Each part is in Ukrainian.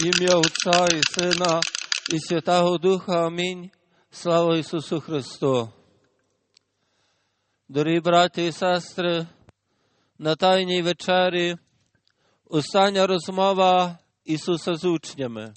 Ім'я Отця і Сина і Святого Духа. Амінь. Слава Ісусу Христу. Дорогі браті і сестри, на Тайній вечері остання розмова Ісуса з учнями.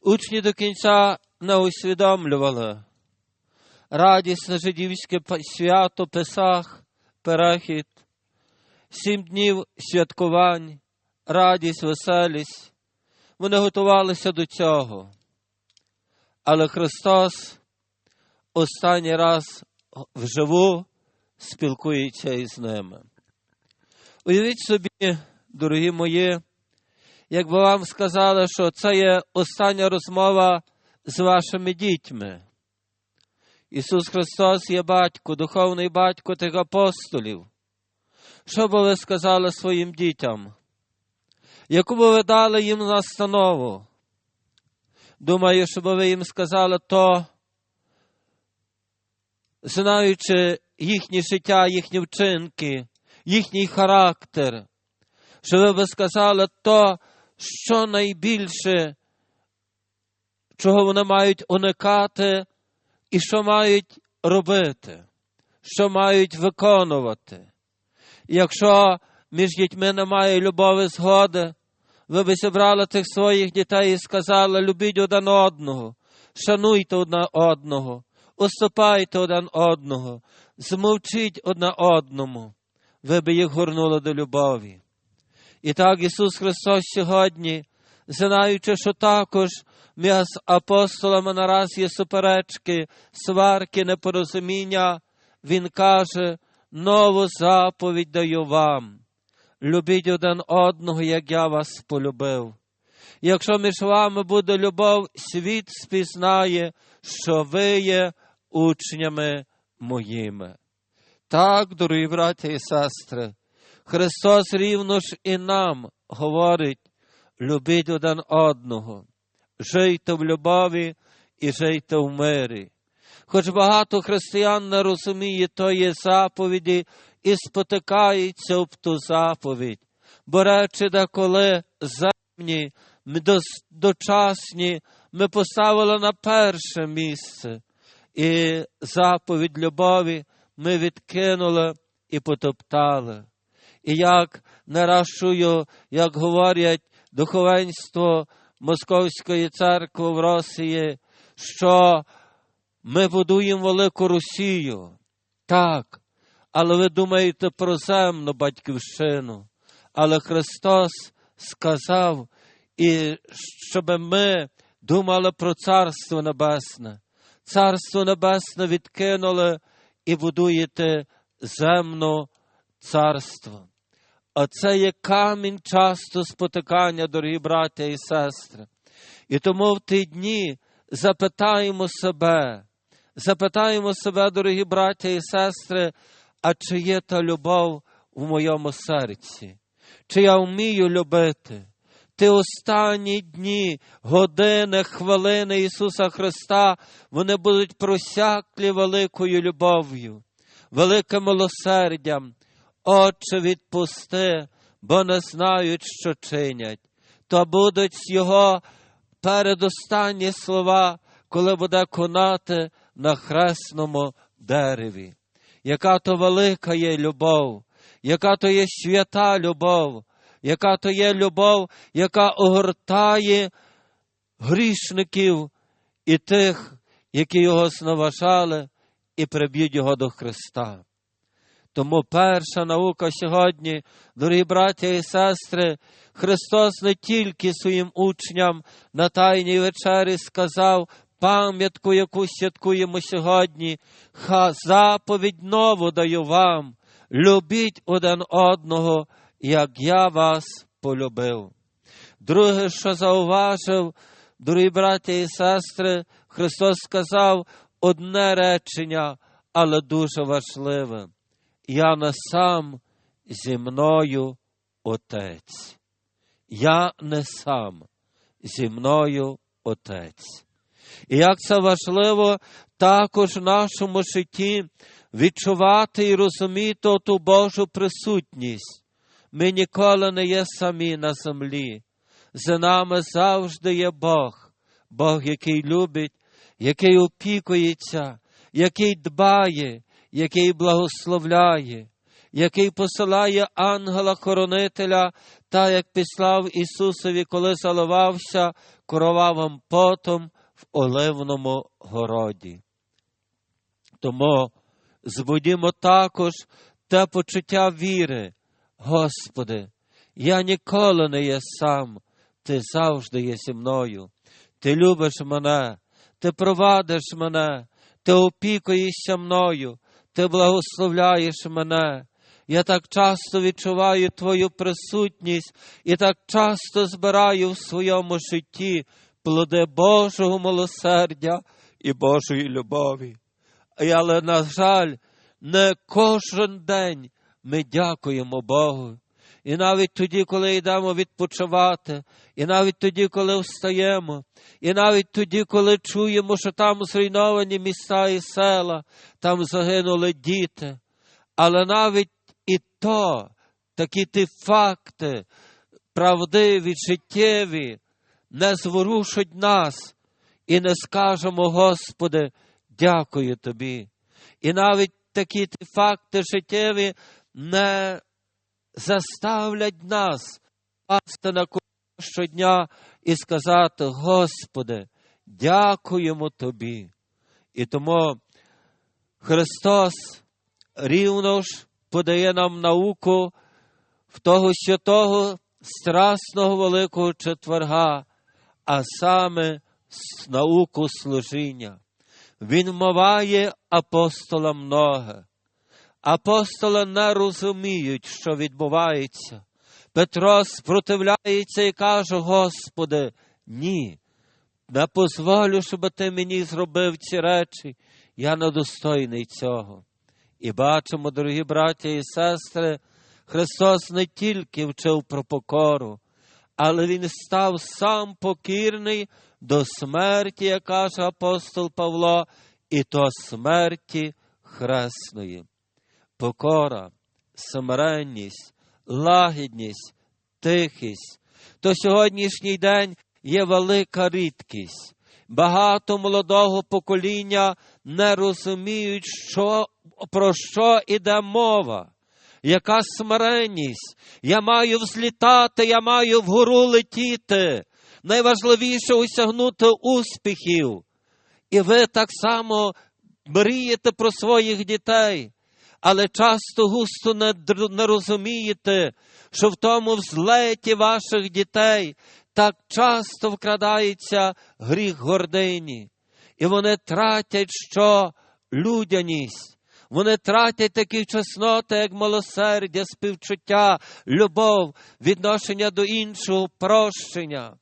Учні до кінця не усвідомлювали радісне жидівське свято Песах, перехід, сім днів святкувань, радість, веселість. Вони готувалися до цього. Але Христос останній раз вживу спілкується із ними. Уявіть собі, дорогі мої, якби вам сказали, що це є остання розмова з вашими дітьми. Ісус Христос є батько, духовний батько тих апостолів. Що би ви сказали своїм дітям? Яку би ви дали їм настанову? Думаю, щоб ви їм сказали то, знаючи їхнє життя, їхні вчинки, їхній характер, що ви би сказали то, що найбільше, чого вони мають уникати, і що мають робити, що мають виконувати. Якщо між дітьми немає любові згоди, ви би зібрали тих своїх дітей і сказали, любіть один одного, шануйте одне одного, уступайте один одного, змовчіть одне одному, ви би їх горнули до любові. І так Ісус Христос сьогодні, знаючи, що також між апостолами нараз є суперечки, сварки, непорозуміння, Він каже, нову заповідь даю вам. Любіть один одного, як я вас полюбив. Якщо між вами буде любов, світ спізнає, що ви є учнями моїми. Так, дорогі браті і сестри, Христос рівно ж і нам говорить, любіть один одного, жийте в любові і жийте в мирі. Хоч багато християн не розуміє тої заповіді і спотикається об ту заповідь, бо речі, деколи земні, дочасні, ми поставили на перше місце, і заповідь любові ми відкинули і потоптали. І як нарашую, як говорять духовенство Московської церкви в Росії, що ми будуємо велику Росію. Так, але ви думаєте про земну батьківщину. Але Христос сказав, і щоб ми думали про Царство Небесне. Царство Небесне відкинули і будуєте земну царство. А це є камінь часто спотикання, дорогі браття і сестри. І тому в ті дні запитаємо себе, запитаємо себе, дорогі браття і сестри, а чи є та любов в моєму серці? Чи я вмію любити? Ті останні дні, години, хвилини Ісуса Христа, вони будуть просяклі великою любов'ю, великим милосердям. Отче, відпусти, бо не знають, що чинять. То будуть Його передостанні слова, коли буде конати на хресному дереві. Яка то велика є любов, яка то є свята любов, яка то є любов, яка огортає грішників і тих, які його зневажали і приб'ють його до Христа. Тому перша наука сьогодні, дорогі браття і сестри, Христос не тільки своїм учням на Тайній вечері сказав пам'ятку, яку святкуємо сьогодні, ха заповідь нову даю вам, любіть один одного, як я вас полюбив. Друге, що зауважив, дорогі браття і сестри, Христос сказав одне речення, але дуже важливе я не сам зі мною Отець. Я не сам зі мною Отець. І як це важливо також в нашому житті відчувати і розуміти ту Божу присутність. Ми ніколи не є самі на землі. за нами завжди є Бог, Бог, який любить, який опікується, який дбає, який благословляє, який посилає ангела-хоронителя, та як післав Ісусові, коли заливався кровавим потом в оливному городі. Тому збудімо також те почуття віри, Господи, я ніколи не є сам, Ти завжди є зі мною. Ти любиш мене, Ти провадиш мене, Ти опікуєшся мною, Ти благословляєш мене. Я так часто відчуваю Твою присутність і так часто збираю в своєму житті плоди Божого милосердя і Божої любові. Але, на жаль, не кожен день ми дякуємо Богу. І навіть тоді, коли йдемо відпочивати, і навіть тоді, коли встаємо, і навіть тоді, коли чуємо, що там зруйновані міста і села, там загинули діти. Але навіть і то, такі ті факти, правдиві, життєві, не зворушать нас і не скажемо, Господи, дякую Тобі. І навіть такі факти життєві не заставлять нас пасти на щодня і сказати, Господи, дякуємо Тобі. І тому Христос рівно ж подає нам науку в того святого страсного великого четверга, а саме науку служіння. Він вмиває апостолам ноги. Апостоли не розуміють, що відбувається. Петро спротивляється і каже: Господи, ні, не позволю, щоб ти мені зробив ці речі. Я недостойний цього. І бачимо, дорогі браття і сестри, Христос не тільки вчив про покору, але Він став сам покірний до смерті, як каже апостол Павло, і то смерті хресної. Покора, смиренність, лагідність, тихість. То сьогоднішній день є велика рідкість. Багато молодого покоління не розуміють, що, про що іде мова. Яка смиренність? Я маю взлітати, я маю вгору летіти. Найважливіше осягнути успіхів. І ви так само мрієте про своїх дітей, але часто густо не, не розумієте, що в тому взлеті ваших дітей так часто вкрадається гріх гордині. І вони тратять що людяність. Вони тратять такі чесноти, як милосердя, співчуття, любов, відношення до іншого, прощення.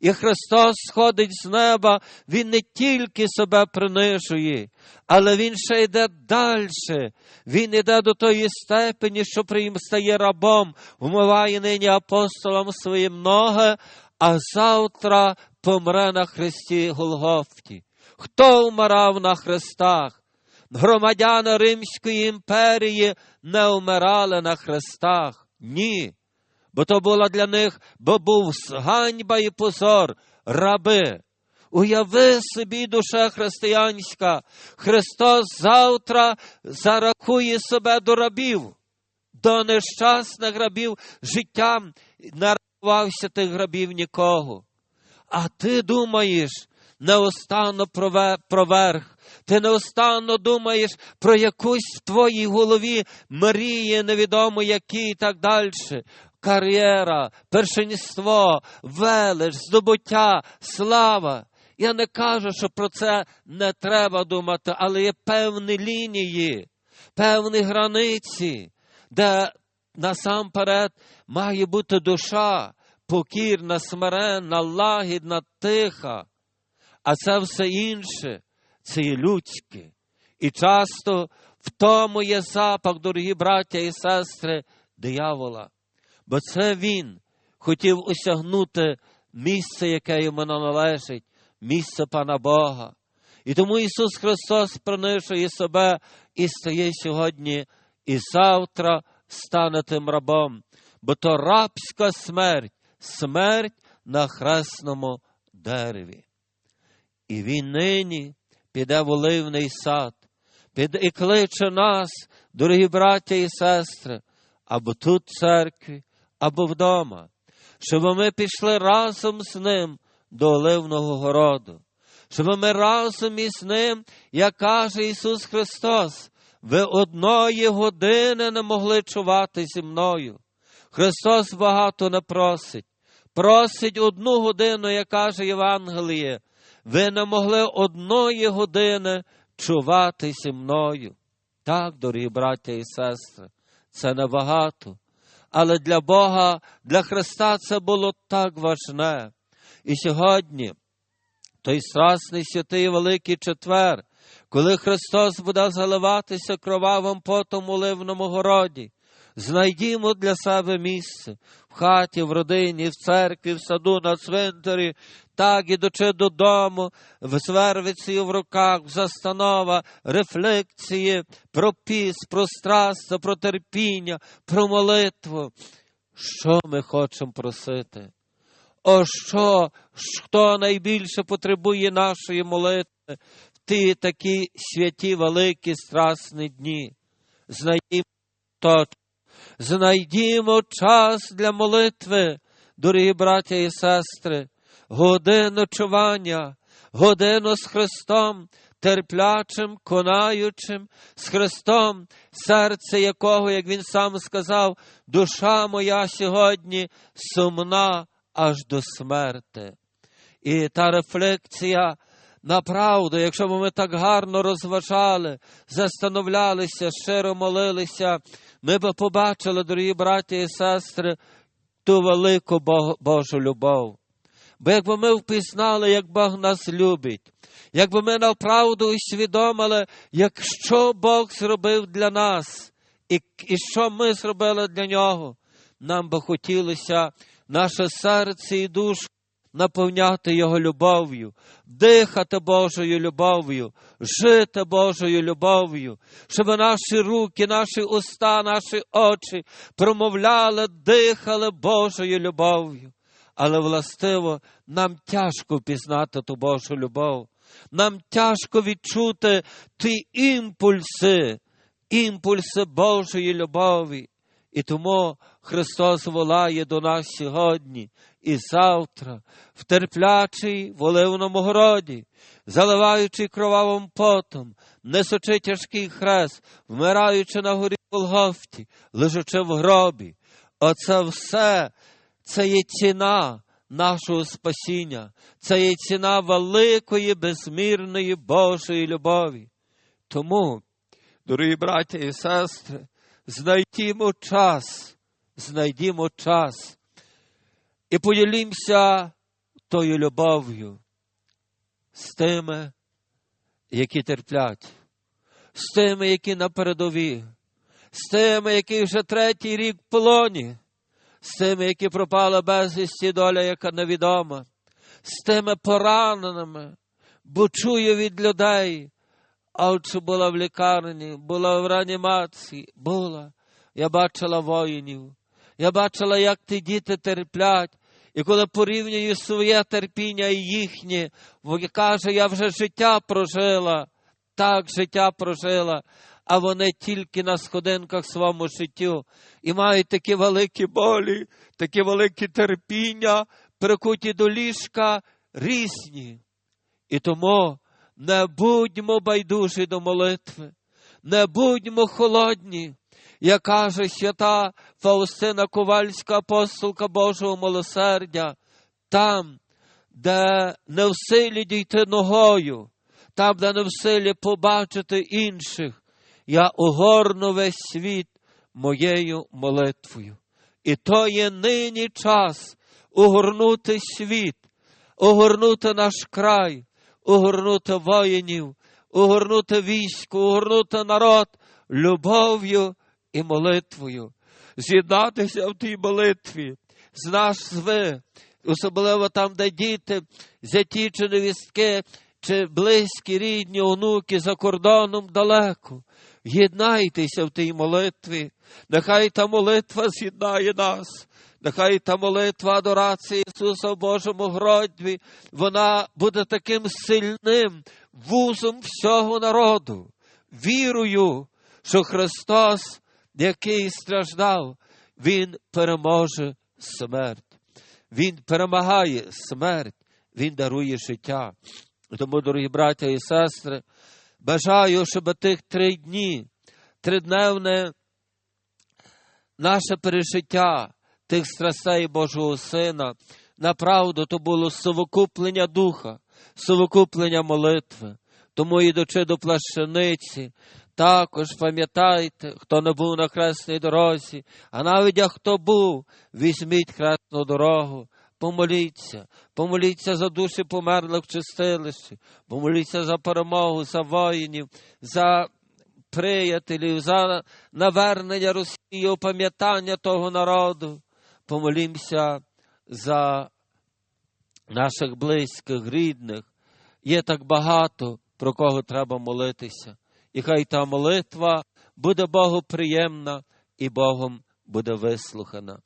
І Христос сходить з неба, Він не тільки себе принижує, але Він ще йде далі. Він йде до тої степені, що приїм стає рабом, вмиває нині апостолам свої ноги, а завтра помре на Христі Голгофті. Хто вмирав на хрестах? Громадяни Римської імперії не вмирали на хрестах. Ні бо то була для них, бо був ганьба і позор, раби. Уяви собі, душа християнська, Христос завтра зарахує себе до рабів, до нещасних рабів життям не рахувався тих грабів нікого. А ти думаєш неостанно про верх, ти неостанно думаєш про якусь в твоїй голові мрії, невідомо які і так далі кар'єра, першинство, велич, здобуття, слава. Я не кажу, що про це не треба думати, але є певні лінії, певні границі, де насамперед має бути душа, покірна, смиренна, лагідна, тиха. А це все інше, це є людське. І часто в тому є запах, дорогі браття і сестри, диявола бо це він хотів осягнути місце, яке йому належить, місце пана Бога. І тому Ісус Христос принишує себе і стає сьогодні, і завтра стане тим рабом, бо то рабська смерть, смерть на хресному дереві. І він нині піде в оливний сад, піде і кличе нас, дорогі браття і сестри, або тут в церкві, або вдома, щоб ми пішли разом з ним до Оливного городу, щоб ми разом із ним, як каже Ісус Христос, ви одної години не могли чувати зі мною. Христос багато не просить. Просить одну годину, як каже Євангеліє, ви не могли одної години чувати зі мною. Так, дорогі браття і сестри, це небагато. Але для Бога, для Христа це було так важне. І сьогодні, той страсний святий Великий Четвер, коли Христос буде заливатися кровавим потом у ливному городі, знайдімо для себе місце в хаті, в родині, в церкві, в саду, на цвинтарі, так ідучи додому, в звервицею в руках, в застанова, рефлексії, про піс, про страст, про терпіння, про молитву. Що ми хочемо просити? О, що, хто найбільше потребує нашої молитви в ті такі святі, великі, страсні дні? Знайдімо точно. Знайдімо час для молитви, дорогі браття і сестри, годину чування, годину з Христом, терплячим, конаючим, з Христом, серце якого, як Він сам сказав, душа моя сьогодні сумна аж до смерти. І та рефлексія направду, якщо б ми так гарно розважали, застановлялися, щиро молилися, ми б побачили, дорогі браті і сестри, ту велику Божу любов. Бо якби ми впізнали, як Бог нас любить, якби ми направду усвідомили, якщо Бог зробив для нас, і, і що ми зробили для нього, нам би хотілося наше серце і душу наповняти Його любов'ю, дихати Божою любов'ю, жити Божою любов'ю, щоб наші руки, наші уста, наші очі промовляли, дихали Божою любов'ю. Але властиво нам тяжко впізнати ту Божу любов. Нам тяжко відчути ті імпульси, імпульси Божої любові. І тому Христос волає до нас сьогодні і завтра, в терплячій в оливному городі, заливаючи кровавим потом, несучи тяжкий хрест, вмираючи на горі Голгофті, лежачи в гробі. Оце все це є ціна нашого спасіння, це є ціна великої, безмірної Божої любові. Тому, дорогі браття і сестри, знайдімо час, знайдімо час і поділімося тою любов'ю з тими, які терплять, з тими, які на передові, з тими, які вже третій рік в полоні, з тими, які пропали безвісті, доля, яка невідома, з тими пораненими, бо чую від людей. А була в лікарні, була в реанімації, була. Я бачила воїнів, я бачила, як ті діти терплять. І коли порівнюю своє терпіння і їхнє, каже, я вже життя прожила, так життя прожила, а вони тільки на сходинках своєму життю і мають такі великі болі, такі великі терпіння, прикуті до ліжка різні. І тому не будьмо байдужі до молитви, не будьмо холодні, як каже свята Фаустина Ковальська, апостолка Божого милосердя, там, де не в силі дійти ногою, там, де не в силі побачити інших, я огорну весь світ моєю молитвою. І то є нині час огорнути світ, огорнути наш край, огорнути воїнів, огорнути військо, огорнути народ любов'ю і молитвою, з'єднатися в тій молитві, з нас ви, особливо там, де діти, зяті чи невістки, чи близькі, рідні, онуки за кордоном далеко. Єднайтеся в тій молитві, нехай та молитва з'єднає нас, Нехай та молитва адорації Ісуса в Божому гродві, вона буде таким сильним вузом всього народу. Вірую, що Христос, який страждав, Він переможе смерть. Він перемагає смерть, Він дарує життя. Тому, дорогі браття і сестри, бажаю, щоб тих три дні, тридневне наше пережиття тих страстей Божого Сина, направду то було совокуплення духа, совокуплення молитви. Тому, ідучи до плащаниці, також пам'ятайте, хто не був на хресній дорозі, а навіть як хто був, візьміть хресну дорогу, помоліться, помоліться за душі померлих в чистилищі, помоліться за перемогу, за воїнів, за приятелів, за навернення Росії, опам'ятання того народу. Помолімося за наших близьких, рідних. Є так багато, про кого треба молитися. І хай та молитва буде Богу приємна і Богом буде вислухана.